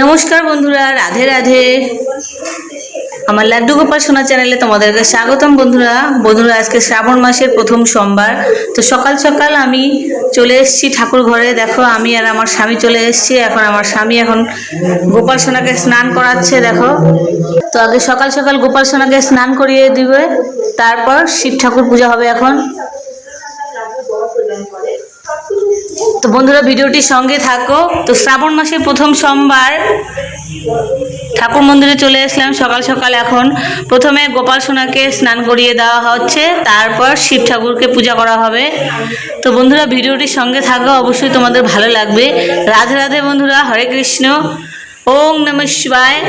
নমস্কার বন্ধুরা, রাধে রাধে। আমার লাড্ডু গোপাল সোনা চ্যানেলে তোমাদেরকে স্বাগতম বন্ধুরা। বন্ধুরা, আজকে শ্রাবণ মাসের প্রথম সোমবার। তো সকাল সকাল আমি চলে এসেছি ঠাকুর ঘরে। দেখো, আমি আর আমার স্বামী চলে এসেছি। এখন আমার স্বামী এখন গোপাল সোনাকে স্নান করাচ্ছে, দেখো। তো আগে সকাল সকাল গোপাল সোনাকে স্নান করিয়ে দিবে। তারপর শিব ঠাকুর পূজা হবে এখন। তো বন্ধুরা ভিডিওটির সঙ্গে থাকো। তো শ্রাবণ মাসের প্রথম সোমবার ঠাকুর মন্দিরে চলে আসলাম সকাল সকাল এখন। প্রথমে গোপাল সোনাকে স্নান করিয়ে দেওয়া হচ্ছে, তারপর শিব ঠাকুরকে পূজা করা হবে। তো বন্ধুরা ভিডিওটির সঙ্গে থাকো, অবশ্যই তোমাদের ভালো লাগবে। রাধে রাধে বন্ধুরা, হরে কৃষ্ণ, ওং নম শিবায়।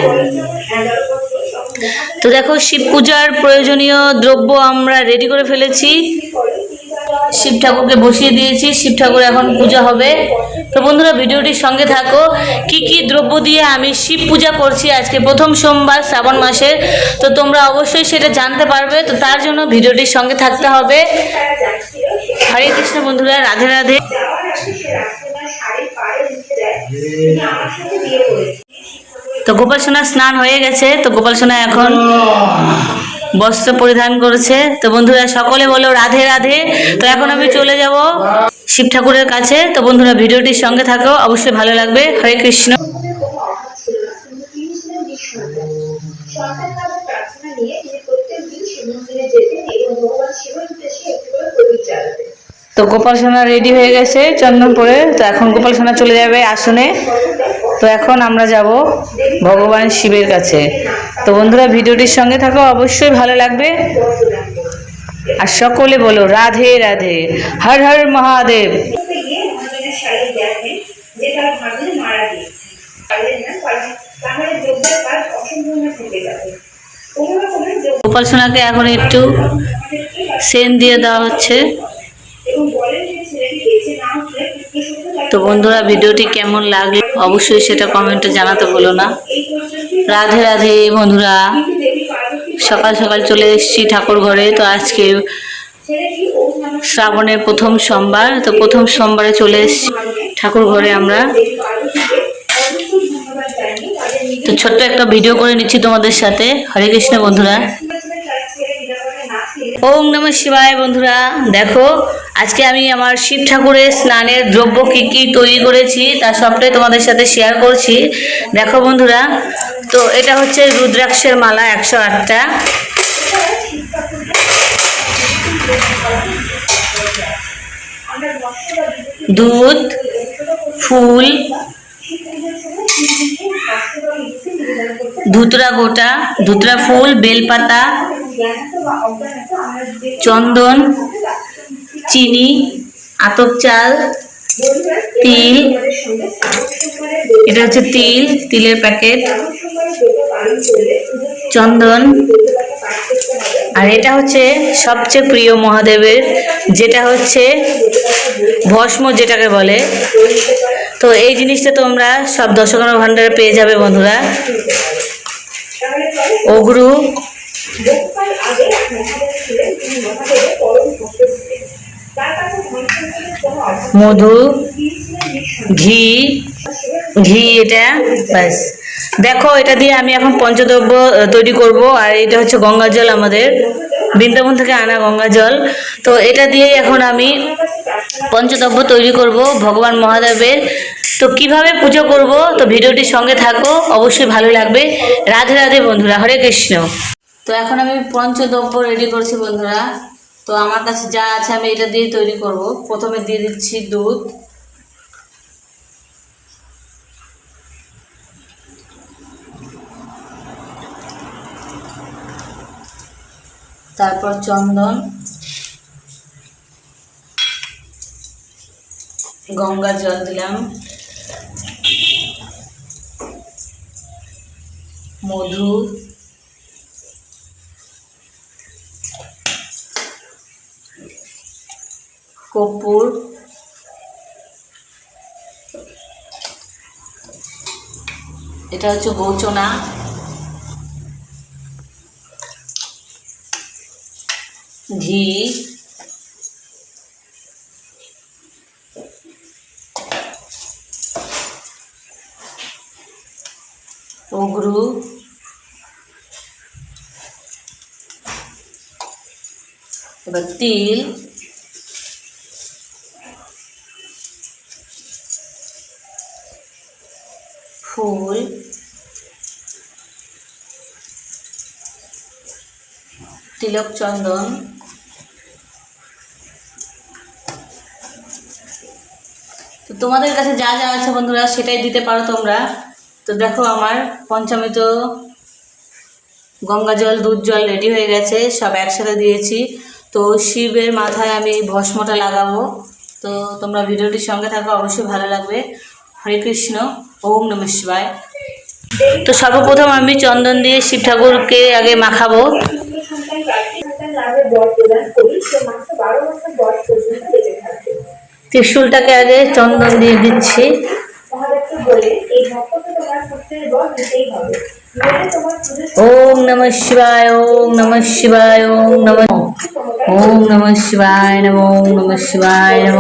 তো দেখো, শিব পূজার প্রয়োজনীয় দ্রব্য আমরা রেডি করে ফেলেছি। শিব ঠাকুরকে বসিয়ে দিয়েছি, শিব ঠাকুর এখন পূজা হবে। তো বন্ধুরা ভিডিওটির সঙ্গে থাকো। কি কি দ্রব্য দিয়ে আমি শিব পূজা করছি আজকে? প্রথম সোমবার, শ্রাবণ মাসের। তো তোমরা অবশ্যই সেটা জানতে পারবে। তো তার জন্য ভিডিওটির সঙ্গে থাকতে হবে। হরে কৃষ্ণ বন্ধুরা, রাধে রাধে। তো গোপাল সোনা স্নান হয়ে গেছে। তো গোপাল সোনা এখন বস্ত্র পরিধান করেছে। তো বন্ধুরা, সকলে বলো রাধে রাধে। তো এখন আমি চলে যাব শিব ঠাকুরের কাছে। তো বন্ধুরা, ভিডিওটির সঙ্গে থাকো, অবশ্যই ভালো লাগবে। হরে কৃষ্ণ। তো গোপাল সোনা রেডি হয়ে গেছে চন্দন পরে তো এখন গোপাল সোনা চলে যাবে আসনে। তো এখন আমরা যাব ভগবান শিবের কাছে। তো বন্ধুরা, ভিডিওটির সঙ্গে থাকো, অবশ্যই ভালো লাগবে। আর সকলে বলো, রাধে রাধে, হর হর মহাদেব। করতে গিয়ে মহাজনের শাড়ি দেখেন যে তার ভাগ্নে মারা গিয়েছে পারলেন না কারণ তাহলে যোগ্যের কাজ অসম্পূর্ণ থেকে যাবে কোনো রকমের যোগ্য গোপাল সোনাকে এখন একটু সেন দিয়ে দেওয়া হচ্ছে। তো বন্ধুরা, ভিডিওটি কেমন লাগল? অবশ্যই সেটা কমেন্টে জানাতে বলো না। রাধে রাধে বন্ধুরা। সকাল সকাল চলে এসেছি ঠাকুর ঘরে। তো আজকে শ্রাবণের প্রথম সোমবার। তো প্রথম সোমবারে চলে এসেছি ঠাকুর ঘরে আমরা। তো ছোট্ট একটা ভিডিও করে নিচ্ছি তোমাদের সাথে। হরে কৃষ্ণ বন্ধুরা। ওম নম শিবায় বন্ধুরা। দেখো আজকে আমি আমার শিব ঠাকুরের স্নানের দ্রব্য কী কী তৈরি করেছি তার সবটাই তোমাদের সাথে শেয়ার করছি। দেখো বন্ধুরা, তো এটা হচ্ছে রুদ্রাক্ষের মালা একশো আটটা। দুধ, ফুল, ধুতরা গোটা, ধুতরা ফুল, বেলপাতা, চন্দন চিনি, আতপ চাল, তিল। এটা হচ্ছে তিল, তিলের প্যাকেট। চন্দন। আর এটা হচ্ছে সবচেয়ে প্রিয় মহাদেবের, যেটা হচ্ছে ভস্ম যেটাকে বলে। তো এই জিনিসটা তোমরা সব দশকর্মা ভাণ্ডারে পেয়ে যাবে বন্ধুরা। অগ্রু। মধু ঘি ঘি এটা ব্যাস। দেখো এটা দিয়ে আমি এখন পঞ্চদ্রব্য তৈরি করব আর এটা হচ্ছে গঙ্গা জল আমাদের। বৃন্দাবন থেকে আনা গঙ্গা জল। তো এটা দিয়েই এখন আমি পঞ্চদ্রব্য তৈরি করব ভগবান মহাদেবের। তো কীভাবে পুজো করব? তো ভিডিওটির সঙ্গে থাকো অবশ্যই ভালো লাগবে। রাধে রাধে বন্ধুরা হরে কৃষ্ণ। তো এখন আমি পঞ্চদ্রব্য রেডি করছি বন্ধুরা। তো আমার কাছে যা আছে আমি এটা দিয়ে তৈরি করব। প্রথমে দিয়ে দিচ্ছি দুধ। তারপর চন্দন। গঙ্গার জল দিলাম। মধু। কর্পূর এটা হচ্ছে গৌচনা ঘি উগরু এবার তিল তিলক চন্দন। তো তোমাদের কাছে যা যা আছে বন্ধুরা, সেটাই দিতে পারো তোমরা। তো দেখো আমার পঞ্চমৃত, গঙ্গা জল, দুধ জল রেডি হয়ে গেছে, সব একসাথে দিয়েছি। তো শিবের মাথায় আমি ভস্মটা লাগাবো। তো তোমরা ভিডিওটির সঙ্গে থাকো, অবশ্যই ভালো লাগবে। হরে কৃষ্ণ, ওম নম শিবায়। তো সর্বপ্রথম আমি চন্দন দিয়ে শিব ঠাকুরকে আগে মাখাবো। বর প্রদান করি সে মাত্র বারো বছর বয়স পর্যন্ত বেঁচে থাকবে। ত্রিশূলটাকে আগে চন্দন দিয়ে দিচ্ছি। মহাদেবকে বলে এই ভক্তকে তোমার পুত্রের বর দিতেই হবে। নইলে তোমার পুজো ওম নম শিবায় ওম নম শিবায় ওম নম ওম নম শিবায় নম ওম নম শিবায় নম।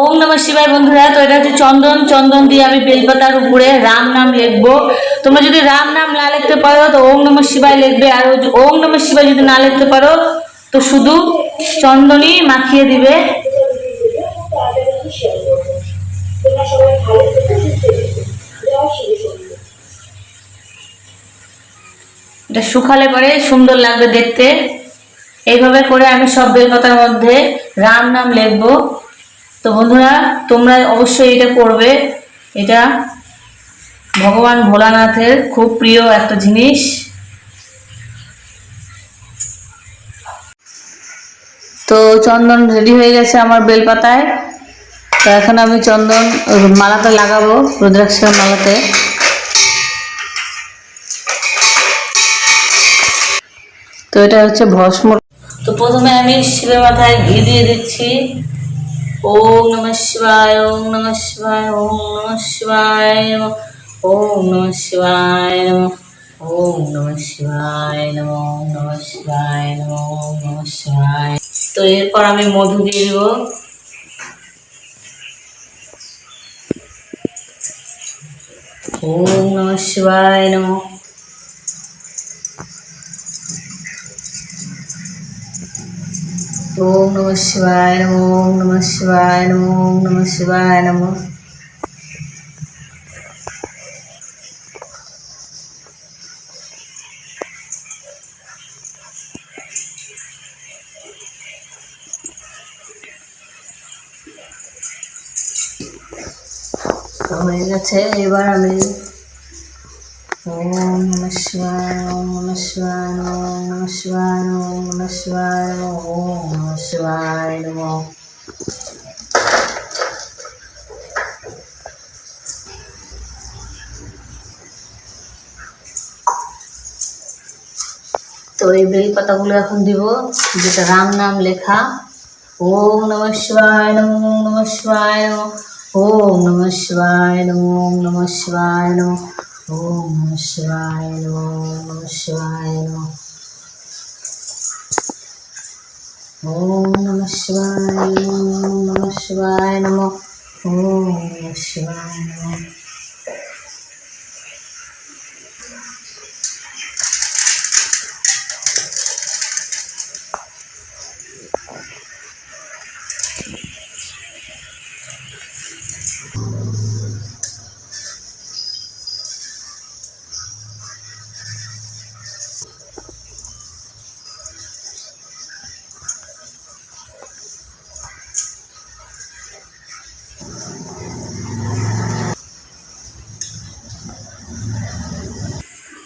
ওম নম শিবায় বন্ধুরা, তো এটা হচ্ছে চন্দন। চন্দন দিয়ে আমি বেলপাতার উপরে রাম নাম লিখব। তোমরা যদি রাম নাম না লিখতে পারো, তো ওম নম শিবায় লিখবে। আর ওম নম শিবায় যদি না লিখতে পারো, তো শুধু চন্দনই মাখিয়ে দিবে। এটা শুকালে পরে সুন্দর লাগবে দেখতে। এইভাবে করে আমি সব বেলপাতার মধ্যে রাম নাম লিখব। তো বন্ধুরা, তোমরা অবশ্যই এটা করবে। এটা ভগবান ভোলানাথের খুব প্রিয় একটা জিনিস। তো চন্দন রেডি হয়ে গেছে আমার বেলপাতায়। তো এখন আমি চন্দন মালাটা লাগাবো, রুদ্রাক্ষের মালাতে। তো এটা হচ্ছে ভস্ম তো প্রথমে আমি শিবের মাথায় ঘি দিয়ে দিচ্ছি। ওম নম শিবায়, ওম নম শিবায়, ওম নম শিবায় নমঃ। ওম নম শিবায় নম, ওম নম শিবায় নম, ওম নম শিবায় নম, ওম নম শিবায় তো এরপর আমি মধু দিয়ে দেব ওম নম শিবায় নম ఓం నమ శివాయ నమో ఓం నమ శివాయ నమో ఓం నమ శివాయ నమో হয়ে গেছে এবার আমি ओम नमः शिवाय ओम नमः शिवाय ओम नमः शिवाय ओम नमः शिवाय ओम नमः शिवाय नमो তো এই বেল পাতাগুলো এখন দিব, যেটা রাম নাম লেখা। ওম নমঃ শিবায় নম নমঃ শিবায় ওম নমঃ শিবায় নম নমঃ শিবায় নম オームシワイノーしシいの。おオームシワイノームシワイノオームシワイノ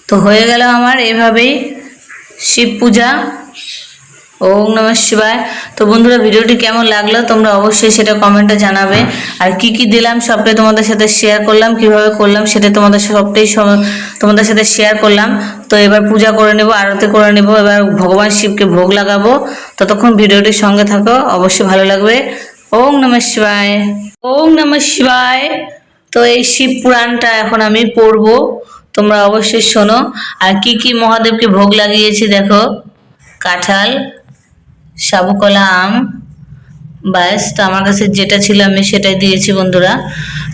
তো হয়ে গেল আমার এভাবেই শিব পূজা। ওম নমঃ শিবায়। তো বন্ধুরা, ভিডিওটি কেমন লাগল তোমরা অবশ্যই সেটা কমেন্টে জানাবে। আর কি কি দিলাম সবটাই তোমাদের সাথে শেয়ার করলাম, কীভাবে করলাম সেটা তোমাদের সবটাই সব- তোমাদের সাথে শেয়ার করলাম। তো এবার পূজা করে নেব, আরতি করে নেব, এবার ভগবান শিবকে ভোগ লাগাবো। ততক্ষণ ভিডিওটির সঙ্গে থাকো, অবশ্যই ভালো লাগবে। ওম নমঃ শিবায়। ওম নমঃ শিবায়। তো এই শিব পুরাণটা এখন আমি পড়ব। তোমরা অবশ্যই শোনো। আর কি কি মহাদেবকে ভোগ লাগিয়েছি দেখো। কাঁঠাল সাবুকলা আম। ব্যাস, তো আমার কাছে যেটা ছিল আমি সেটাই দিয়েছি বন্ধুরা।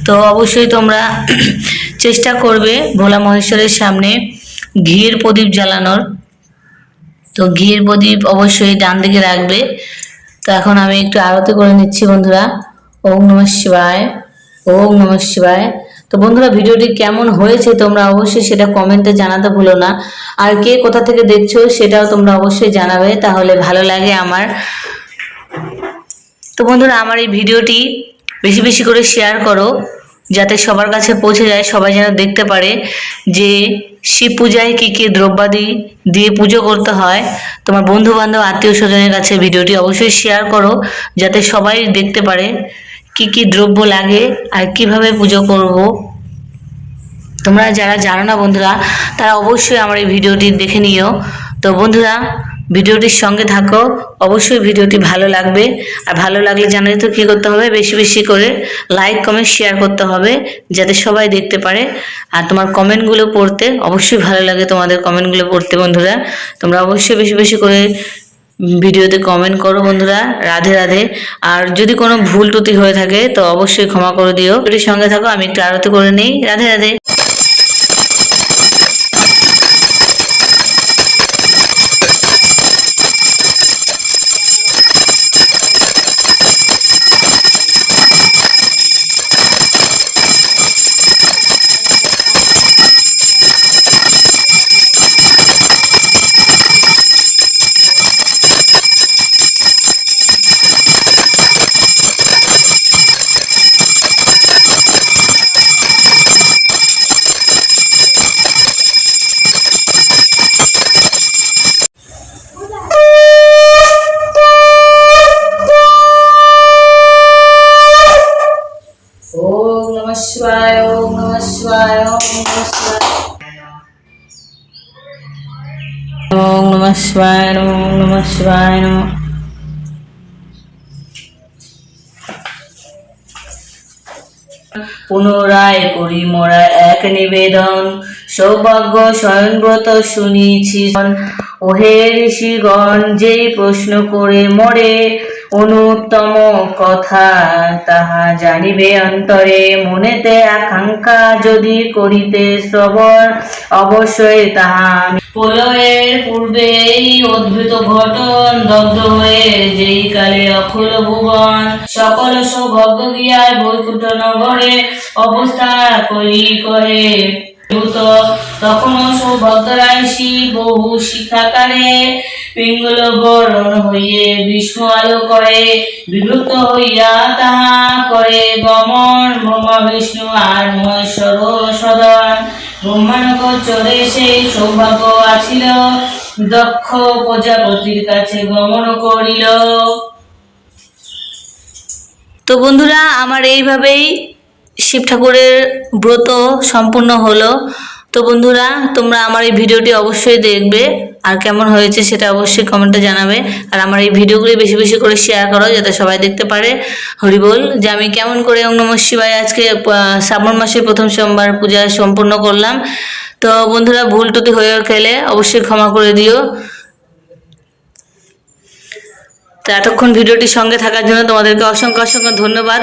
তো অবশ্যই তোমরা চেষ্টা করবে ভোলা মহেশ্বরের সামনে ঘিয়ের প্রদীপ জ্বালানোর। তো ঘিয়ের প্রদীপ অবশ্যই ডান দিকে রাখবে। তো এখন আমি একটু আরতি করে নিচ্ছি বন্ধুরা। ওম নম শিবায়, ওম নম শিবায়। তো বন্ধুরা, ভিডিওটি কেমন হয়েছে তোমরা অবশ্যই সেটা কমেন্টে জানাতে ভুলো না। আর কে কোথা থেকে দেখছ সেটাও তোমরা অবশ্যই জানাবে, তাহলে ভালো লাগে আমার। তো বন্ধুরা, আমার এই ভিডিওটি বেশি বেশি করে শেয়ার করো, যাতে সবার কাছে পৌঁছে যায়, সবাই যেন দেখতে পারে যে শিব পূজায় কী কী দ্রব্যাদি দিয়ে পুজো করতে হয়। তোমার বন্ধু বান্ধব আত্মীয় স্বজনের কাছে ভিডিওটি অবশ্যই শেয়ার করো, যাতে সবাই দেখতে পারে। কি কি দ্রব্য লাগে আর কীভাবে পুজো করব? তোমরা যারা জানো না বন্ধুরা, তারা অবশ্যই আমার এই ভিডিওটি দেখে নিও। তো বন্ধুরা, ভিডিওটির সঙ্গে থাকো। অবশ্যই ভিডিওটি ভালো লাগবে। আর ভালো লাগলে জানালে তো কী করতে হবে? বেশি বেশি করে লাইক কমেন্ট শেয়ার করতে হবে, যাতে সবাই দেখতে পারে। আর তোমার কমেন্টগুলো পড়তে অবশ্যই ভালো লাগে তোমাদের কমেন্টগুলো পড়তে বন্ধুরা। তোমরা অবশ্যই বেশি বেশি করে ভিডিওতে কমেন্ট করো বন্ধুরা, রাধে রাধে। আর যদি কোনো ভুল ত্রুটি হয়ে থাকে, তো অবশ্যই ক্ষমা করে দিও। এটির সঙ্গে থাকো, আমি একটু আরতি করে নিই। রাধে রাধে ওম নম শিবায় ওম নম শিবায় ওম নম শিবায় ওম নম শিবায় ওম নম শিবায় নম পুনরায় করি মোরা এক নিবেদন। সৌভাগ্য স্বয়ংব্রত শুনিছি। ওহে ঋষিগণ যেই প্রশ্ন করে মরে অনুত্তম কথা, তাহা জানিবে অন্তরে মনেতে আকাঙ্ক্ষা যদি করিতে শ্রবণ অবশ্যই তাহা প্রলয়ের পূর্বে এই অদ্ভুত ঘটন দগ্ধ হয়ে যেই কালে অখুল ভুবন সকল সৌভাগ্য গিয়ায় বৈকুণ্ঠ নগরে অবস্থা করি ভূত তখনও সৌভদ্রাংশী বহু শিক্ষাকারে পিঙ্গল বরণ হইয়ে বিষ্ণু আলো করে হইয়া তাহা করে ব্রহ্মা, বিষ্ণু আর মহেশ্বর সদন চরে সেই সৌভাগ্য আছিল, দক্ষ প্রজাপতির কাছে গমন করিল। তো বন্ধুরা, আমার এইভাবেই শিব ঠাকুরের ব্রত সম্পূর্ণ হলো। তো বন্ধুরা, তোমরা আমার এই ভিডিওটি অবশ্যই দেখবে। আর কেমন হয়েছে সেটা অবশ্যই কমেন্টে জানাবে। আর আমার এই ভিডিওগুলি বেশি বেশি করে শেয়ার করো, যাতে সবাই দেখতে পারে। হরিবোল যে আমি কেমন করে ওম নমঃ শিবায় আজকে শ্রাবণ মাসের প্রথম সোমবার পূজা সম্পূর্ণ করলাম। তো বন্ধুরা, ভুল টুটি হয়ে গেলে অবশ্যই ক্ষমা করে দিও। তো এতক্ষণ ভিডিওটির সঙ্গে থাকার জন্য তোমাদেরকে অসংখ্য অসংখ্য ধন্যবাদ।